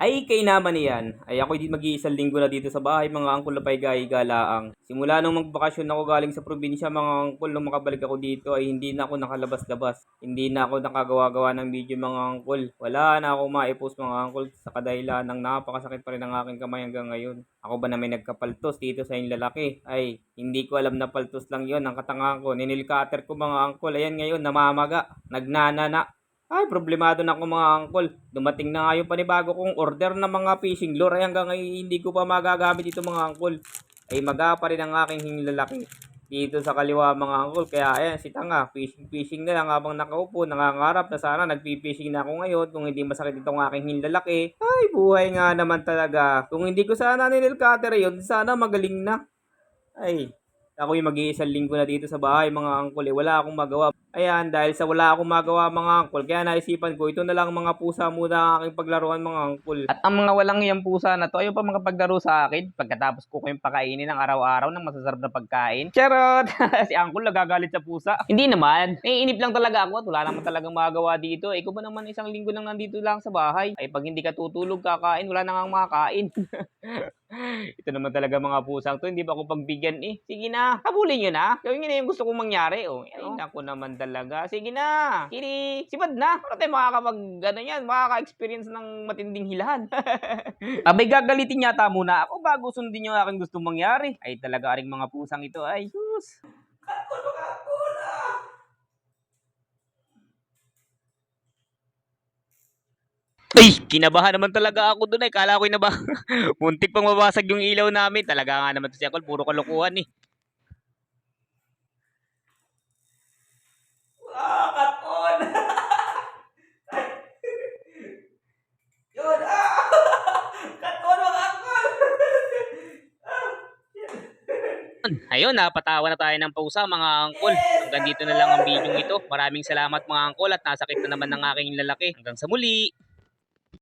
Ay, kay naman yan. Ay, ako hindi mag-iisang linggo na dito sa bahay, mga angkol na paigahiga laang. Simula nung magbakasyon ako galing sa probinsya, mga angkol, nung makabalik ako dito, ay hindi na ako nakalabas-labas. Hindi na ako nakagawa-gawa ng video, mga angkol. Wala na ako maipost, mga angkol, sa kadahilan ng napakasakit pa rin ang aking kamay hanggang ngayon. Ako ba na may nagkapaltos dito sa yung lalaki? Ay, hindi ko alam na paltos lang yon ang katangahan ko. Ninilcutter ko, mga angkol. Ayan ngayon, namamaga, nagnanana. Ay, problemado na ako mga angkol. Dumating na nga yung panibago kong order ng mga fishing lure. Ay, hanggang ngayon hindi ko pa magagamit ito mga angkol. Ay, maga pa rin ang aking hinglalaki. Dito sa kaliwa mga angkol. Kaya ayan, si Tanga, fishing fishing na lang habang nakaupo. Nangangarap na sana nagpipishing na ako ngayon. Kung hindi masakit itong aking hinglalaki. Ay, buhay nga naman talaga. Kung hindi ko sana ninilcutter yun, sana magaling na. Ay, ako yung mag-iisang linggo na dito sa bahay mga angkol eh. Wala akong magawa. Ayan, dahil sa wala akong magawa mga angkol, kaya naisipan ko, ito na lang mga pusa muna ang aking paglaruan mga angkol. At ang mga walang iyang pusa na to, ayaw pa makapaglaro sa akin pagkatapos ko kayong pakainin ng araw-araw ng masasarap na pagkain. Charot! si angkol nagagalit sa pusa. Hindi naman. Naiinip lang talaga ako at wala naman talagang magagawa dito. Ikaw ba naman isang linggo lang nandito lang sa bahay? Ay pag hindi ka tutulog, kakain, wala na nga makakain. Ito naman talaga mga pusang to, hindi ba ako pagbigyan eh. Sige na, habulin nyo na. Gawin nyo na yung gusto kong mangyari. Oh. Ay, naku naman talaga. Sige na, kiri, sipad na. Para tayo makakapag, ano yan, makaka-experience ng matinding hilahan. Abay, gagalitin yata muna ako bago sundin yung aking gustong mangyari. Ay, talaga ring mga pusang ito. Ay, sus. Ay, kinabahan naman talaga ako doon ay. Kala ko na ba? Muntik pang mabasag yung ilaw namin. Talaga nga naman to si Akol. Puro kalokohan eh. Ah, katon! Yun, ah! Katon, mga angkol! Ayun, napatawa na tayo ng pausa mga angkol. Hanggang dito na lang ang video ito. Maraming salamat mga angkol at nasakit na naman ng aking lalaki. Hanggang sa muli!